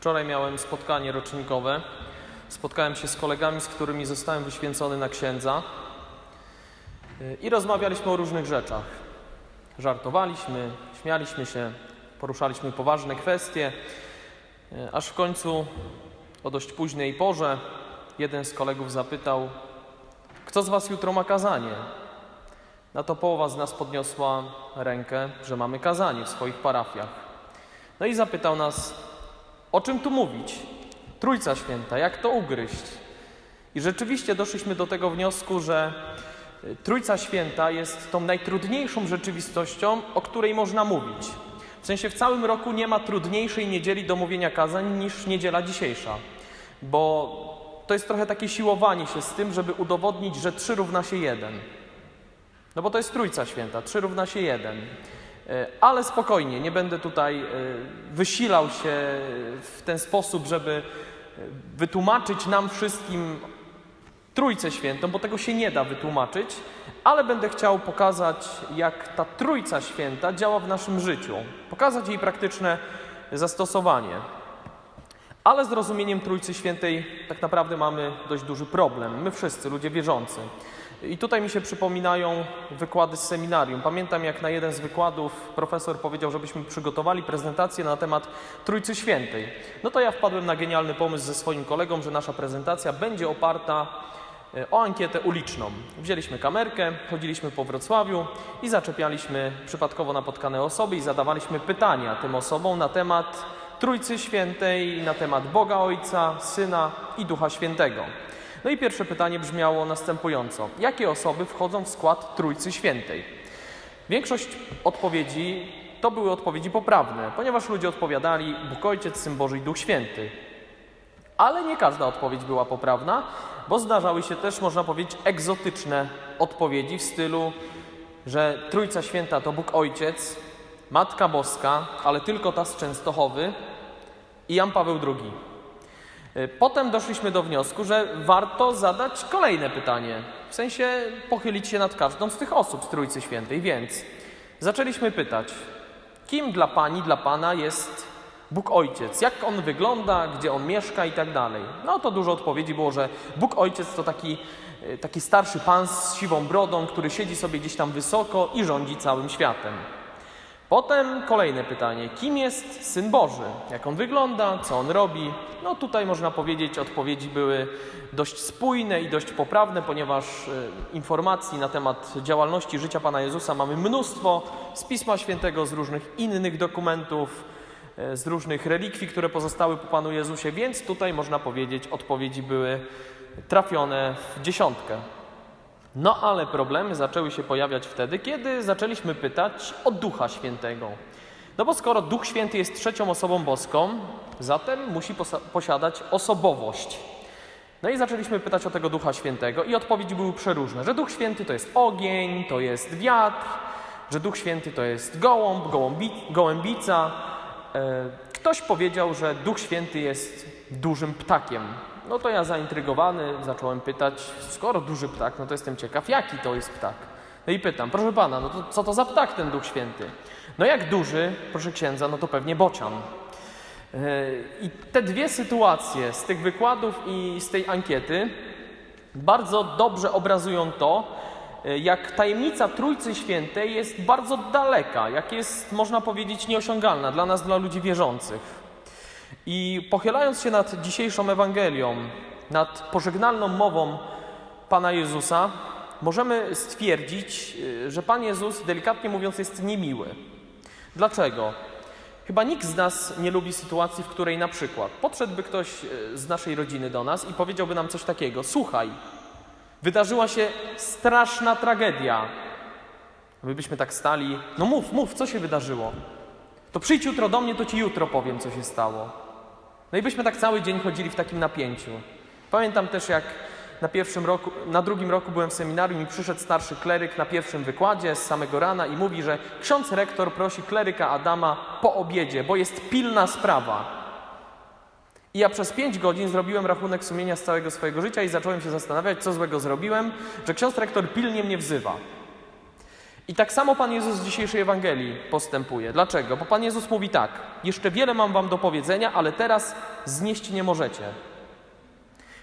Wczoraj miałem spotkanie rocznikowe. Spotkałem się z kolegami, z którymi zostałem wyświęcony na księdza. Yy, I rozmawialiśmy o różnych rzeczach. Żartowaliśmy, śmialiśmy się, poruszaliśmy poważne kwestie. Yy, Aż w końcu o dość późnej porze jeden z kolegów zapytał: Kto z Was jutro ma kazanie? Na to połowa z nas podniosła rękę, że mamy kazanie w swoich parafiach. No i zapytał nas, o czym tu mówić? Trójca Święta, jak to ugryźć? I rzeczywiście doszliśmy do tego wniosku, że y, Trójca Święta jest tą najtrudniejszą rzeczywistością, o której można mówić. W sensie w całym roku nie ma trudniejszej niedzieli do mówienia kazań niż niedziela dzisiejsza, bo to jest trochę takie siłowanie się z tym, żeby udowodnić, że trzy równa się jeden. No bo to jest Trójca Święta, trzy równa się jeden. Ale spokojnie, nie będę tutaj e, wysilał się w ten sposób, żeby e, wytłumaczyć nam wszystkim Trójcę Świętą, bo tego się nie da wytłumaczyć, ale będę chciał pokazać, jak ta Trójca Święta działa w naszym życiu, pokazać jej praktyczne zastosowanie. Ale z rozumieniem Trójcy Świętej tak naprawdę mamy dość duży problem. My wszyscy, ludzie wierzący. I tutaj mi się przypominają wykłady z seminarium. Pamiętam, jak na jeden z wykładów profesor powiedział, żebyśmy przygotowali prezentację na temat Trójcy Świętej. No to ja wpadłem na genialny pomysł ze swoim kolegą, że nasza prezentacja będzie oparta e, o ankietę uliczną. Wzięliśmy kamerkę, chodziliśmy po Wrocławiu i zaczepialiśmy przypadkowo napotkane osoby i zadawaliśmy pytania tym osobom na temat Trójcy Świętej, na temat Boga Ojca, Syna i Ducha Świętego. No i pierwsze pytanie brzmiało następująco: jakie osoby wchodzą w skład Trójcy Świętej? Większość odpowiedzi to były odpowiedzi poprawne, ponieważ ludzie odpowiadali Bóg Ojciec, Syn Boży i Duch Święty. Ale nie każda odpowiedź była poprawna, bo zdarzały się też, można powiedzieć, egzotyczne odpowiedzi w stylu, że Trójca Święta to Bóg Ojciec, Matka Boska, ale tylko ta z Częstochowy i Jan Paweł II. Y, Potem doszliśmy do wniosku, że warto zadać kolejne pytanie, w sensie pochylić się nad każdą z tych osób z Trójcy Świętej, więc zaczęliśmy pytać, kim dla Pani, dla Pana jest Bóg Ojciec, jak On wygląda, gdzie On mieszka i tak dalej. No to dużo odpowiedzi było, że Bóg Ojciec to taki, y, taki starszy pan z siwą brodą, który siedzi sobie gdzieś tam wysoko i rządzi całym światem. Potem kolejne pytanie: kim jest Syn Boży? Jak on wygląda? Co on robi? No tutaj można powiedzieć, odpowiedzi były dość spójne i dość poprawne, ponieważ e, informacji na temat działalności życia Pana Jezusa mamy mnóstwo z Pisma Świętego, z różnych innych dokumentów, e, z różnych relikwii, które pozostały po Panu Jezusie, więc tutaj można powiedzieć, odpowiedzi były trafione w dziesiątkę. No ale problemy zaczęły się pojawiać wtedy, kiedy zaczęliśmy pytać o Ducha Świętego. No bo skoro Duch Święty jest trzecią osobą boską, zatem musi posiadać osobowość. No i zaczęliśmy pytać o tego Ducha Świętego i odpowiedzi były przeróżne, że Duch Święty to jest ogień, to jest wiatr, że Duch Święty to jest gołąb, gołąbi, gołębica. E, Ktoś powiedział, że Duch Święty jest dużym ptakiem. No to ja zaintrygowany zacząłem pytać, skoro duży ptak, no to jestem ciekaw, jaki to jest ptak. No i pytam, proszę pana, no to co to za ptak ten Duch Święty? No jak duży, proszę księdza, no to pewnie bocian. Yy, I te dwie sytuacje z tych wykładów i z tej ankiety bardzo dobrze obrazują to, yy, jak tajemnica Trójcy Świętej jest bardzo daleka, jak jest, można powiedzieć, nieosiągalna dla nas, dla ludzi wierzących. I pochylając się nad dzisiejszą Ewangelią, nad pożegnalną mową Pana Jezusa, możemy stwierdzić, y, że Pan Jezus, delikatnie mówiąc, jest niemiły. Dlaczego? Chyba nikt z nas nie lubi sytuacji, w której na przykład podszedłby ktoś y, z naszej rodziny do nas i powiedziałby nam coś takiego: Słuchaj, wydarzyła się straszna tragedia. My byśmy tak stali: No mów, mów, co się wydarzyło? To przyjdź jutro do mnie, to ci jutro powiem, co się stało. No i byśmy tak cały dzień chodzili w takim napięciu. Pamiętam też, jak na pierwszym roku, na drugim roku byłem w seminarium i przyszedł starszy kleryk na pierwszym wykładzie z samego rana i mówi, że ksiądz rektor prosi kleryka Adama po obiedzie, bo jest pilna sprawa. I ja przez pięć godzin zrobiłem rachunek sumienia z całego swojego życia i zacząłem się zastanawiać, co złego zrobiłem, że ksiądz rektor pilnie mnie wzywa. I tak samo Pan Jezus w dzisiejszej Ewangelii postępuje. Dlaczego? Bo Pan Jezus mówi tak: Jeszcze wiele mam Wam do powiedzenia, ale teraz znieść nie możecie.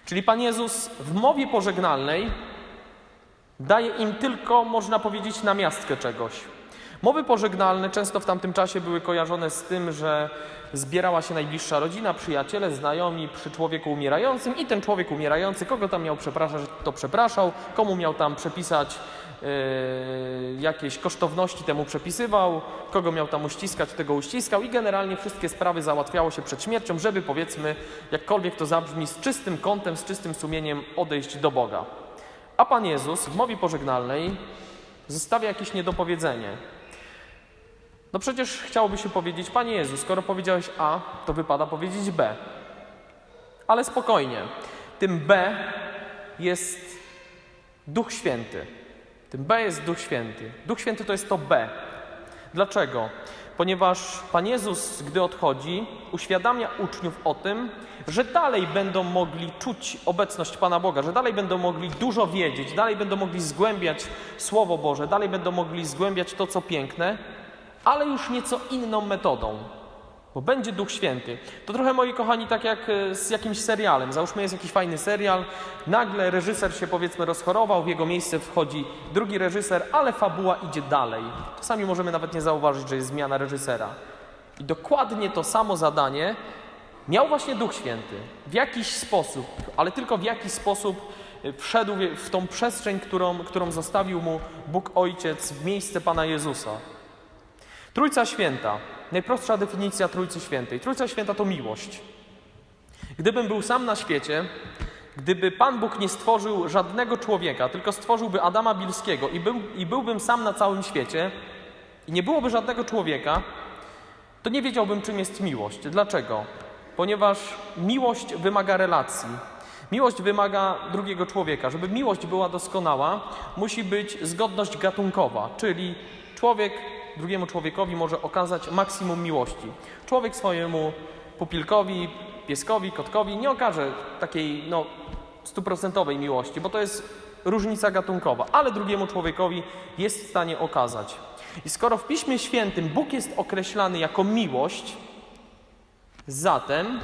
Czyli Pan Jezus w mowie pożegnalnej daje im tylko, można powiedzieć, namiastkę czegoś. Mowy pożegnalne często w tamtym czasie były kojarzone z tym, że zbierała się najbliższa rodzina, przyjaciele, znajomi przy człowieku umierającym i ten człowiek umierający, kogo tam miał przepraszać, to przepraszał, komu miał tam przepisać yy, jakieś kosztowności, temu przepisywał, kogo miał tam uściskać, tego uściskał i generalnie wszystkie sprawy załatwiało się przed śmiercią, żeby powiedzmy, jakkolwiek to zabrzmi, z czystym kątem, z czystym sumieniem odejść do Boga. A Pan Jezus w mowie pożegnalnej zostawia jakieś niedopowiedzenie. No przecież chciałoby się powiedzieć, Panie Jezu, skoro powiedziałeś A, to wypada powiedzieć B. Ale spokojnie, tym B jest Duch Święty. Tym B jest Duch Święty. Duch Święty to jest to B. Dlaczego? Ponieważ Pan Jezus, gdy odchodzi, uświadamia uczniów o tym, że dalej będą mogli czuć obecność Pana Boga, że dalej będą mogli dużo wiedzieć, dalej będą mogli zgłębiać Słowo Boże, dalej będą mogli zgłębiać to, co piękne, ale już nieco inną metodą, bo będzie Duch Święty. To trochę, moi kochani, tak jak e, z jakimś serialem. Załóżmy, jest jakiś fajny serial, nagle reżyser się powiedzmy rozchorował, w jego miejsce wchodzi drugi reżyser, ale fabuła idzie dalej. Czasami możemy nawet nie zauważyć, że jest zmiana reżysera. I dokładnie to samo zadanie miał właśnie Duch Święty. W jakiś sposób, ale tylko w jakiś sposób e, wszedł w tą przestrzeń, którą, którą zostawił mu Bóg Ojciec w miejsce Pana Jezusa. Trójca Święta. Najprostsza definicja Trójcy Świętej. Trójca Święta to miłość. Gdybym był sam na świecie, gdyby Pan Bóg nie stworzył żadnego człowieka, tylko stworzyłby Adama Bilskiego i, był, i byłbym sam na całym świecie i nie byłoby żadnego człowieka, to nie wiedziałbym, czym jest miłość. Dlaczego? Ponieważ miłość wymaga relacji. Miłość wymaga drugiego człowieka. Żeby miłość była doskonała, musi być zgodność gatunkowa, czyli człowiek drugiemu człowiekowi może okazać maksimum miłości. Człowiek swojemu pupilkowi, pieskowi, kotkowi nie okaże takiej no, stuprocentowej miłości, bo to jest różnica gatunkowa, ale drugiemu człowiekowi jest w stanie okazać. I skoro w Piśmie Świętym Bóg jest określany jako miłość, zatem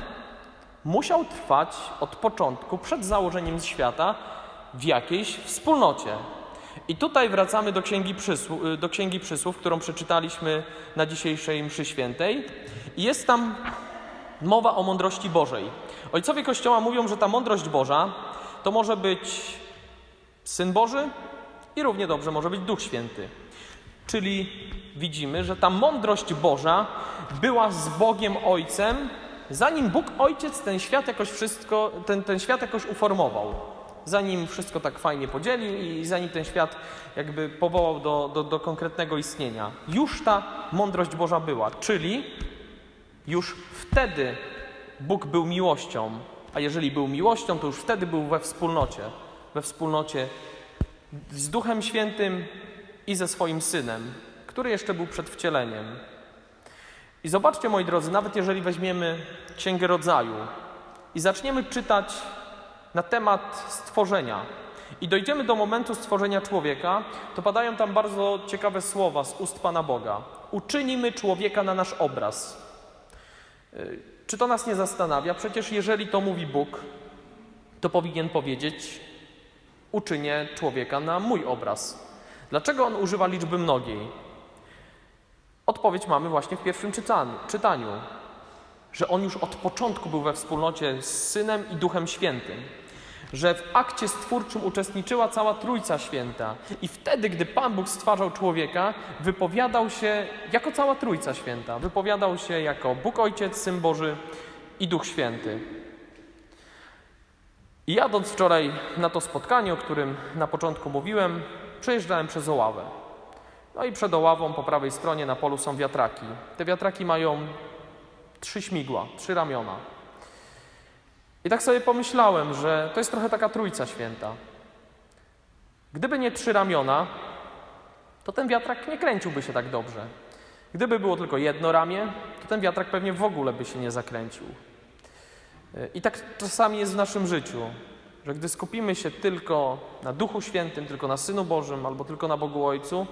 musiał trwać od początku, przed założeniem świata, w jakiejś wspólnocie. I tutaj wracamy do Księgi, Przysłów, do Księgi Przysłów, którą przeczytaliśmy na dzisiejszej mszy świętej. I jest tam mowa o mądrości Bożej. Ojcowie Kościoła mówią, że ta mądrość Boża to może być Syn Boży i równie dobrze może być Duch Święty. Czyli widzimy, że ta mądrość Boża była z Bogiem Ojcem, zanim Bóg Ojciec ten świat jakoś wszystko, ten, ten świat jakoś uformował zanim wszystko tak fajnie podzielił i zanim ten świat jakby powołał do, do, do konkretnego istnienia. Już ta mądrość Boża była, czyli już wtedy Bóg był miłością, a jeżeli był miłością, to już wtedy był we wspólnocie, we wspólnocie z Duchem Świętym i ze swoim Synem, który jeszcze był przed wcieleniem. I zobaczcie, moi drodzy, nawet jeżeli weźmiemy Księgę Rodzaju i zaczniemy czytać na temat stworzenia i dojdziemy do momentu stworzenia człowieka, to padają tam bardzo ciekawe słowa z ust Pana Boga. Uczynimy człowieka na nasz obraz. Y, czy to nas nie zastanawia? Przecież jeżeli to mówi Bóg, to powinien powiedzieć: Uczynię człowieka na mój obraz. Dlaczego on używa liczby mnogiej? Odpowiedź mamy właśnie w pierwszym czytaniu, że on już od początku był we wspólnocie z Synem i Duchem Świętym że w akcie stwórczym uczestniczyła cała Trójca Święta. I wtedy, gdy Pan Bóg stwarzał człowieka, wypowiadał się jako cała Trójca Święta. Wypowiadał się jako Bóg Ojciec, Syn Boży i Duch Święty. I jadąc wczoraj na to spotkanie, o którym na początku mówiłem, przejeżdżałem przez Oławę. No i przed Oławą po prawej stronie na polu są wiatraki. Te wiatraki mają trzy śmigła, trzy ramiona. I tak sobie pomyślałem, że to jest trochę taka trójca święta. Gdyby nie trzy ramiona, to ten wiatrak nie kręciłby się tak dobrze. Gdyby było tylko jedno ramię, to ten wiatrak pewnie w ogóle by się nie zakręcił. I tak czasami jest w naszym życiu, że gdy skupimy się tylko na Duchu Świętym, tylko na Synu Bożym albo tylko na Bogu Ojcu,